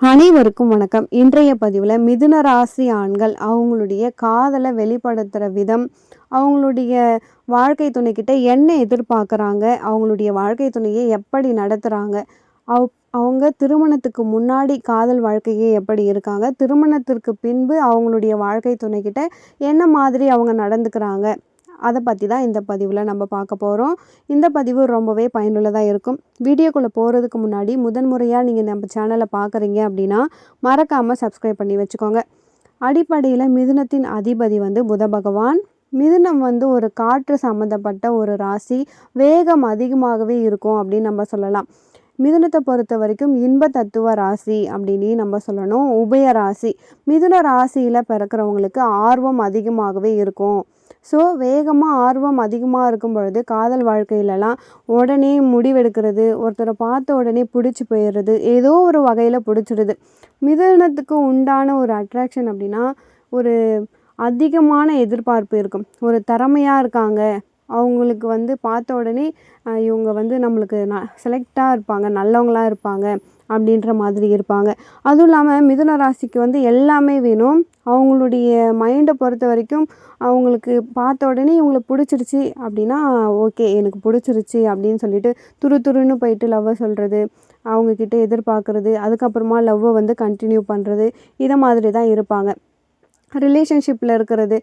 அனைவருக்கும் வணக்கம். இன்றைய பதிவில் மிதுன ராசி ஆண்கள் அவங்களுடைய காதலை வெளிப்படுத்துகிற விதம் அவங்களுடைய வாழ்க்கை துணைக்கிட்ட என்ன எதிர்பார்க்குறாங்க அவங்களுடைய வாழ்க்கை துணையை எப்படி நடத்துகிறாங்க அவ் அவங்க திருமணத்துக்கு முன்னாடி காதல் வாழ்க்கையே எப்படி இருக்காங்க திருமணத்திற்கு பின்பு அவங்களுடைய வாழ்க்கை துணைக்கிட்ட என்ன மாதிரி அவங்க நடந்துக்கிறாங்க அதை பற்றி தான் இந்த பதிவில் நம்ம பார்க்க போகிறோம் இந்த பதிவு ரொம்பவே பயனுள்ளதாக இருக்கும். வீடியோக்குள்ளே போகிறதுக்கு முன்னாடி முதன்முறையாக நீங்கள் நம்ம சேனலை பார்க்குறீங்க அப்படின்னா மறக்காமல் சப்ஸ்கிரைப் பண்ணி வச்சுக்கோங்க. அடிப்படையில் மிதுனத்தின் அதிபதி வந்து புத பகவான். மிதுனம் வந்து ஒரு காற்று சம்மந்தப்பட்ட ஒரு ராசி. வேகம் அதிகமாகவே இருக்கும் அப்படின்னு நம்ம சொல்லலாம். மிதுனத்தை பொறுத்த வரைக்கும் இன்ப தத்துவ ராசி அப்படின்னு நம்ம சொல்லணும். உபய ராசி. மிதுன ராசியில் பிறக்கிறவங்களுக்கு ஆர்வம் அதிகமாகவே இருக்கும். ஸோ வேகமாக ஆர்வம் அதிகமாக இருக்கும் பொழுது காதல் வாழ்க்கையிலலாம் உடனே முடிவெடுக்கிறது ஒருத்தரை பார்த்த உடனே பிடிச்சி போயிடுறது ஏதோ ஒரு வகையில் பிடிச்சிடுது. மிதனத்துக்கு உண்டான ஒரு அட்ராக்ஷன் அப்படின்னா ஒரு அதிகமான எதிர்பார்ப்பு இருக்கும். ஒரு திறமையாக இருக்காங்க அவங்களுக்கு வந்து பார்த்த உடனே இவங்க வந்து நம்மளுக்கு ந செலக்டாக இருப்பாங்க நல்லவங்களாக இருப்பாங்க. அப்படின்ற மாதிரி இருப்பாங்க. அதுவும் இல்லாமல் மிதுன ராசிக்கு வந்து எல்லாமே வேணும். அவங்களுடைய மைண்டை பொறுத்த வரைக்கும் அவங்களுக்கு பார்த்த உடனே இவங்களை பிடிச்சிருச்சு அப்படின்னா ஓகே எனக்கு பிடிச்சிருச்சு அப்படின்னு சொல்லிட்டு துரு துருன்னு போயிட்டு லவ்வை சொல்கிறது அவங்கக்கிட்ட எதிர்பார்க்குறது அதுக்கப்புறமா லவ்வை வந்து கண்டினியூ பண்ணுறது இதை மாதிரி தான் இருப்பாங்க. ரிலேஷன்ஷிப்பில் இருக்கிறது.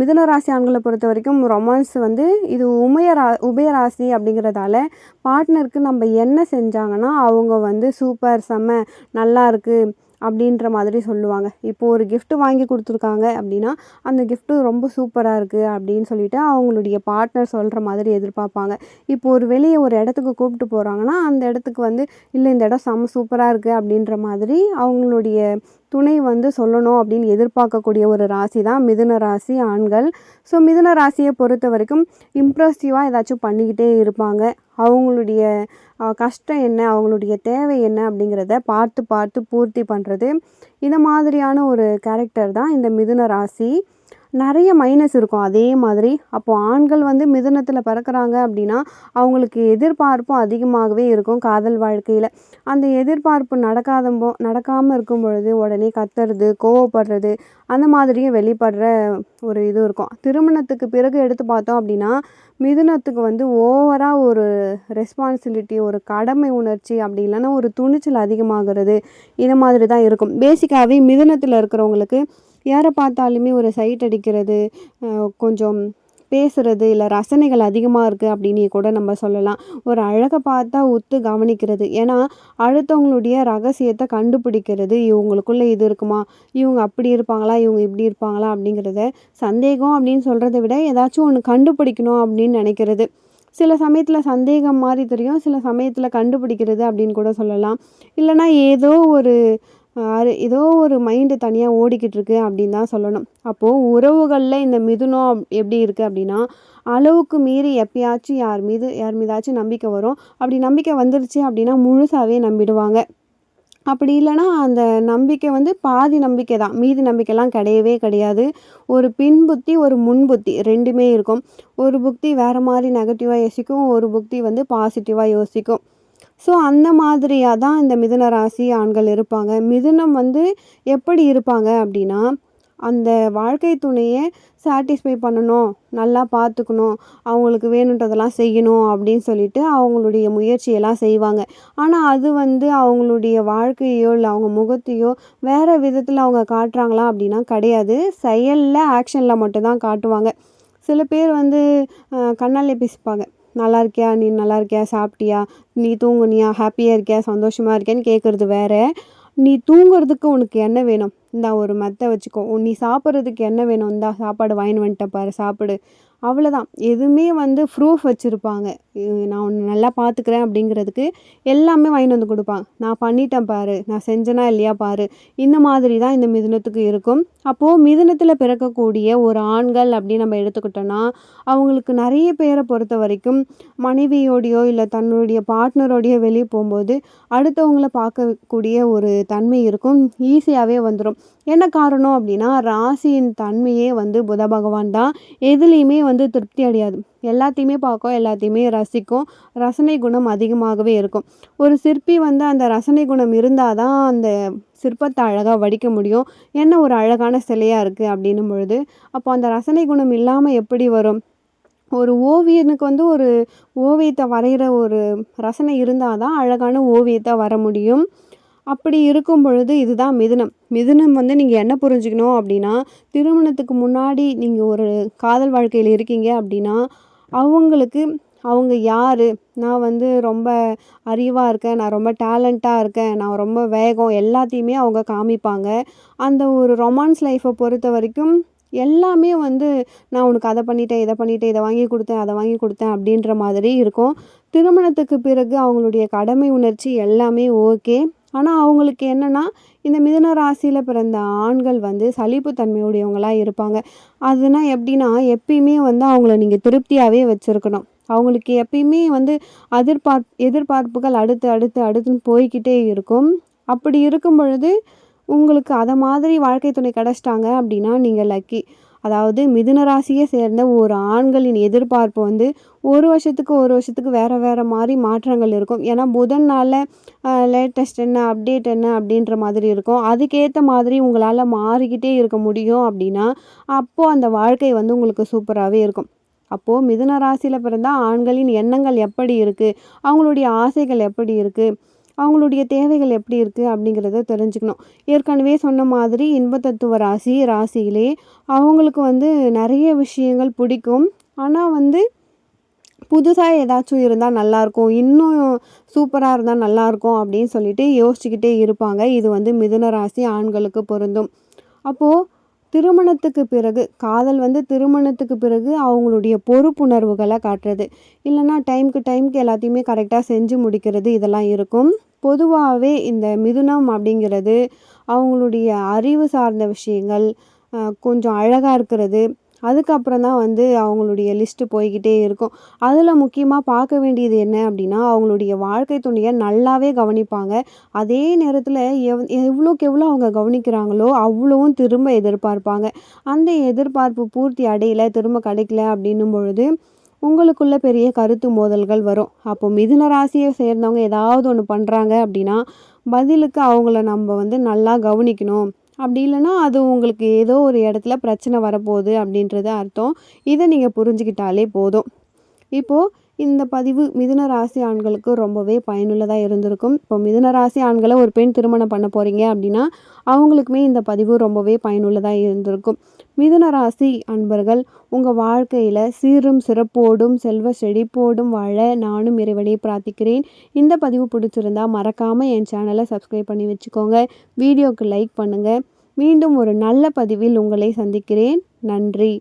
மிதுன ராசி ஆண்களை பொறுத்த வரைக்கும் ரொமான்ஸ் வந்து இது உமையரா உபயராசி அப்படிங்கிறதால பார்ட்னருக்கு நம்ம என்ன செஞ்சாங்கன்னா அவங்க வந்து சூப்பர் செம்ம நல்லா இருக்குது அப்படின்ற மாதிரி சொல்லுவாங்க. இப்போ ஒரு கிஃப்ட் வாங்கி கொடுத்துருக்காங்க அப்படின்னா அந்த கிஃப்ட்டு ரொம்ப சூப்பராக இருக்குது அப்படின்னு சொல்லிட்டு அவங்களுடைய பார்ட்னர் சொல்கிற மாதிரி எதிர்பார்ப்பாங்க. இப்போ ஒரு வெளியே ஒரு இடத்துக்கு கூப்பிட்டு போகிறாங்கன்னா அந்த இடத்துக்கு வந்து இல்லை இந்த இடம் செம்ம சூப்பராக இருக்குது அப்படின்ற மாதிரி அவங்களுடைய துணை வந்து சொல்லணும் அப்படின்னு எதிர்பார்க்கக்கூடிய ஒரு ராசி தான் மிதுன ராசி ஆண்கள். ஸோ மிதுன ராசியை பொறுத்த வரைக்கும் இம்ப்ரெசிவாக ஏதாச்சும் பண்ணிக்கிட்டே இருப்பாங்க. அவங்களுடைய கஷ்டம் என்ன அவங்களுடைய தேவை என்ன அப்படிங்கிறத பார்த்து பார்த்து பூர்த்தி பண்ணுறது இந்த மாதிரியான ஒரு கேரக்டர் தான் இந்த மிதுன ராசி. நிறைய மைனஸ் இருக்கும். அதே மாதிரி அப்போது ஆண்கள் வந்து மிதுனத்தில் பிறக்கிறாங்க அப்படின்னா அவங்களுக்கு எதிர்பார்ப்பும் அதிகமாகவே இருக்கும் காதல் வாழ்க்கையில். அந்த எதிர்பார்ப்பு நடக்காத போ நடக்காமல் இருக்கும் பொழுது உடனே கத்துறது கோவப்படுறது அந்த மாதிரியும் வெளிப்படுற ஒரு இது இருக்கும். திருமணத்துக்கு பிறகு எடுத்து பார்த்தோம் அப்படின்னா மிதுனத்துக்கு வந்து ஓவராக ஒரு ரெஸ்பான்சிபிலிட்டி ஒரு கடமை உணர்ச்சி அப்படி இல்லைன்னா ஒரு துணிச்சல் அதிகமாகிறது இது மாதிரி தான் இருக்கும் பேசிக்காகவே மிதுனத்தில் இருக்கிறவங்களுக்கு யாரை பார்த்தாலுமே ஒரு சைட் அடிக்கிறது கொஞ்சம் பேசுகிறது இல்லை ரசனைகள் அதிகமாக இருக்குது அப்படின்னு கூட நம்ம சொல்லலாம். ஒரு அழகை பார்த்தா உத்து கவனிக்கிறது. ஏன்னா அடுத்தவங்களுடைய ரகசியத்தை கண்டுபிடிக்கிறது. இவங்களுக்குள்ளே இது இருக்குமா? இவங்க அப்படி இருப்பாங்களா? இவங்க இப்படி இருப்பாங்களா? அப்படிங்கிறத சந்தேகம் அப்படின்னு சொல்கிறத விட ஏதாச்சும் ஒன்று கண்டுபிடிக்கணும் அப்படின்னு நினைக்கிறது. சில சமயத்தில் சந்தேகம் மாதிரி தெரியும். சில சமயத்தில் கண்டுபிடிக்கிறது அப்படின்னு கூட சொல்லலாம். இல்லைன்னா ஏதோ ஒரு அது ஏதோ ஒரு மைண்டு தனியாக ஓடிக்கிட்டுருக்கு அப்படின்னு தான் சொல்லணும். அப்போது உறவுகளில் இந்த மிதுனம் எப்படி இருக்குது அப்படின்னா அளவுக்கு மீறி எப்பயாச்சும் யார் மீது யார் மீதாச்சும் நம்பிக்கை வரும். அப்படி நம்பிக்கை வந்துருச்சு அப்படின்னா முழுசாகவே நம்பிடுவாங்க. அப்படி இல்லைன்னா அந்த நம்பிக்கை வந்து பாதி நம்பிக்கை தான். மீதி நம்பிக்கைலாம் கிடையவே கிடையாது. ஒரு பின் புத்தி ஒரு முன் புத்தி ரெண்டுமே இருக்கும். ஒரு புத்தி வேறு மாதிரி நெகட்டிவாக யோசிக்கும் ஒரு புத்தி வந்து பாசிட்டிவாக யோசிக்கும். ஸோ அந்த மாதிரியாக தான் இந்த மிதுன ராசி ஆண்கள் இருப்பாங்க. மிதுனம் வந்து எப்படி இருப்பாங்க அப்படின்னா அந்த வாழ்க்கை துணையை சாட்டிஸ்ஃபை பண்ணணும் நல்லா பார்த்துக்கணும் அவங்களுக்கு வேணுன்றதெல்லாம் செய்யணும் அப்படின்னு சொல்லிட்டு அவங்களுடைய முயற்சியெல்லாம் செய்வாங்க. ஆனால் அது வந்து அவங்களுடைய வாழ்க்கையோ இல்லை அவங்க முகத்தையோ வேறு விதத்தில் அவங்க காட்டுறாங்களா அப்படின்னா கிடையாது. செயலில் ஆக்ஷனில் மட்டும்தான் காட்டுவாங்க. சில பேர் வந்து கண்ணாலே பேசிப்பாங்க நல்லா இருக்கியா நீ நல்லா இருக்கியா சாப்பிட்டியா? நீ தூங்குனியா? ஹாப்பியாக இருக்கியா? சந்தோஷமாக இருக்கியான்னு கேட்குறது வேறு. நீ தூங்குறதுக்கு உனக்கு என்ன வேணும்? இந்தா ஒரு மெத்தை வச்சுக்கோ. நீ சாப்பிட்றதுக்கு என்ன வேணும்? இந்தா சாப்பாடு வாங்கின்னு வந்துட்டேன் பாரு சாப்பிடு. அவ்வளோதான் எதுவுமே வந்து ப்ரூஃப் வச்சுருப்பாங்க. நான் உன்னை நல்லா பார்த்துக்கிறேன் அப்படிங்கிறதுக்கு எல்லாமே வாங்கிட்டு வந்து கொடுப்பாங்க. நான் பண்ணிட்டேன் பாரு. நான் செஞ்சேனா இல்லையா பாரு. இந்த மாதிரி தான் இந்த மிதுனத்துக்கு இருக்கும். அப்போது மிதுனத்தில் பிறக்கக்கூடிய ஒரு ஆண்கள் அப்படின்னு நம்ம எடுத்துக்கிட்டோன்னா அவங்களுக்கு நிறைய பேரை பொறுத்த வரைக்கும் மனைவியோடையோ இல்லை தன்னுடைய பார்ட்னரோடையோ வெளியே போகும்போது அடுத்தவங்கள பார்க்கக்கூடிய ஒரு தன்மை இருக்கும். ஈஸியாகவே வந்துடும் என்ன காரணம் அப்படின்னா ராசியின் தன்மையே வந்து புத பகவான் தான். எதுலேயுமே வந்து திருப்தி அடையாது. எல்லாத்தையுமே பார்க்கும் எல்லாத்தையுமே ரசிக்கும். ரசனை குணம் அதிகமாகவே இருக்கும். ஒரு சிற்பி வந்து அந்த ரசனை குணம் இருந்தால் தான் அந்த சிற்பத்தை அழகாக வடிக்க முடியும். என்ன ஒரு அழகான சிலையாக இருக்குது அப்படின்னும் பொழுது அப்போ அந்த ரசனை குணம் இல்லாமல் எப்படி வரும்? ஒரு ஓவியனுக்கு வந்து ஒரு ஓவியத்தை வரைகிற ஒரு ரசனை இருந்தால் தான் அழகான ஓவியத்தை வர முடியும். அப்படி இருக்கும் பொழுது இதுதான் மிதுனம். மிதுனம் வந்து நீங்கள் என்ன புரிஞ்சுக்கணும் அப்படின்னா திருமணத்துக்கு முன்னாடி நீங்கள் ஒரு காதல் வாழ்க்கையில் இருக்கீங்க அப்படின்னா அவங்களுக்கு அவங்க யார்? நான் வந்து ரொம்ப அறிவாக இருக்கேன் நான் ரொம்ப டேலண்ட்டாக இருக்கேன் நான் ரொம்ப வேகம் எல்லாத்தையுமே அவங்க காமிப்பாங்க. அந்த ஒரு ரொமான்ஸ் லைஃப்பை பொறுத்த வரைக்கும் எல்லாமே வந்து நான் உனக்கு அதை பண்ணிட்டேன் இதை பண்ணிட்டேன் இதை வாங்கி கொடுத்தேன் அதை வாங்கி கொடுத்தேன் அப்படின்ற மாதிரி இருக்கும். திருமணத்துக்கு பிறகு அவங்களுடைய கடமை உணர்ச்சி எல்லாமே ஓகே. ஆனால் அவங்களுக்கு என்னென்னா இந்த மிதுன ராசியில் பிறந்த ஆண்கள் வந்து சலிப்புத்தன்மையுடையவங்களாக இருப்பாங்க. அதுனா எப்படின்னா எப்பயுமே வந்து அவங்கள நீங்கள் திருப்தியாகவே வச்சுருக்கணும். அவங்களுக்கு எப்பயுமே வந்து எதிர்பார்ப் எதிர்பார்ப்புகள் அடுத்து அடுத்து அடுத்துன்னு போய்க்கிட்டே இருக்கும். அப்படி இருக்கும் பொழுது உங்களுக்கு அதை மாதிரி வாழ்க்கை துணை கிடச்சிட்டாங்க அப்படின்னா நீங்கள் லக்கி அதாவது மிதுன ராசியை சேர்ந்த ஒரு ஆண்களின் எதிர்பார்ப்பு வந்து ஒரு வருஷத்துக்கு ஒரு வருஷத்துக்கு வேறு வேறு மாதிரி மாற்றங்கள் இருக்கும். ஏன்னா புதன் நாளில் லேட்டஸ்ட் என்ன அப்டேட் என்ன அப்படின்ற மாதிரி இருக்கும். அதுக்கேற்ற மாதிரி உங்களால் மாறிக்கிட்டே இருக்க முடியும் அப்படின்னா அப்போது அந்த வாழ்க்கை வந்து உங்களுக்கு சூப்பராகவே இருக்கும். அப்போது மிதுன ராசியில் பிறந்தால் ஆண்களின் எண்ணங்கள் எப்படி இருக்குது அவங்களுடைய ஆசைகள் எப்படி இருக்குது அவங்களுடைய தேவைகள் எப்படி இருக்குது அப்படிங்கிறத தெரிஞ்சுக்கணும். ஏற்கனவே சொன்ன மாதிரி இன்பத்தத்துவ ராசி ராசியிலே அவங்களுக்கு வந்து நிறைய விஷயங்கள் பிடிக்கும். ஆனால் வந்து புதுசாக ஏதாச்சும் இருந்தால் நல்லாயிருக்கும் இன்னும் சூப்பராக இருந்தால் நல்லாயிருக்கும் அப்படின்னு சொல்லிட்டு யோசிச்சுக்கிட்டே இருப்பாங்க. இது வந்து மிதுன ராசி ஆண்களுக்கு பொருந்தும். அப்போது திருமணத்துக்கு பிறகு காதல் வந்து திருமணத்துக்கு பிறகு அவங்களுடைய பொறுப்புணர்வுகளை காட்டுறது. இல்லைன்னா டைமுக்கு டைமுக்கு எல்லாத்தையுமே கரெக்டாக செஞ்சு முடிக்கிறது இதெல்லாம் இருக்கும். பொதுவாகவே இந்த மிதுனம் அப்படிங்கிறது அவங்களுடைய அறிவு சார்ந்த விஷயங்கள் கொஞ்சம் அழகாக இருக்கிறது. அதுக்கப்புறம் தான் வந்து அவங்களுடைய லிஸ்ட்டு போய்க்கிட்டே இருக்கும். அதில் முக்கியமாக பார்க்க வேண்டியது என்ன அப்படின்னா அவங்களுடைய வாழ்க்கை துணையை நல்லாவே கவனிப்பாங்க. அதே நேரத்தில் எவ் எவ்வளோக்கு எவ்வளோ அவங்க கவனிக்கிறாங்களோ அவ்வளோவும் திரும்ப எதிர்பார்ப்பாங்க. அந்த எதிர்பார்ப்பு பூர்த்தி அடையலை திரும்ப கிடைக்கல அப்படின்னும் பொழுது உங்களுக்குள்ள பெரிய கருத்து மோதல்கள் வரும். அப்போ மிதுன ராசியை சேர்ந்தவங்க ஏதாவது ஒன்று பண்ணுறாங்க அப்படின்னா பதிலுக்கு அவங்கள நம்ம வந்து நல்லா கவனிக்கணும். அப்படி இல்லைன்னா அது உங்களுக்கு ஏதோ ஒரு இடத்துல பிரச்சனை வரப்போகுது அப்படின்றது அர்த்தம். இதை நீங்கள் புரிஞ்சுக்கிட்டாலே போதும். இப்போது இந்த பதிவு மிதுன ராசி ஆண்களுக்கு ரொம்பவே பயனுள்ளதாக இருந்திருக்கும். இப்போ மிதுன ராசி ஆண்களை ஒரு பெண் திருமணம் பண்ண போகிறீங்க அப்படின்னா அவங்களுக்குமே இந்த பதிவு ரொம்பவே பயனுள்ளதாக இருந்திருக்கும். மிதுன ராசி அன்பர்கள் உங்கள் வாழ்க்கையில் சீரும் சிறப்போடும் செல்வ செழிப்போடும் வாழ நானும் இறைவனை பிரார்த்திக்கிறேன். இந்த பதிவு பிடிச்சிருந்தா மறக்காமல் என் சேனலை சப்ஸ்கிரைப் பண்ணி வச்சுக்கோங்க. வீடியோக்கு லைக் பண்ணுங்கள் மீண்டும் ஒரு நல்ல பதிவில் உங்களை சந்திக்கிறேன். நன்றி.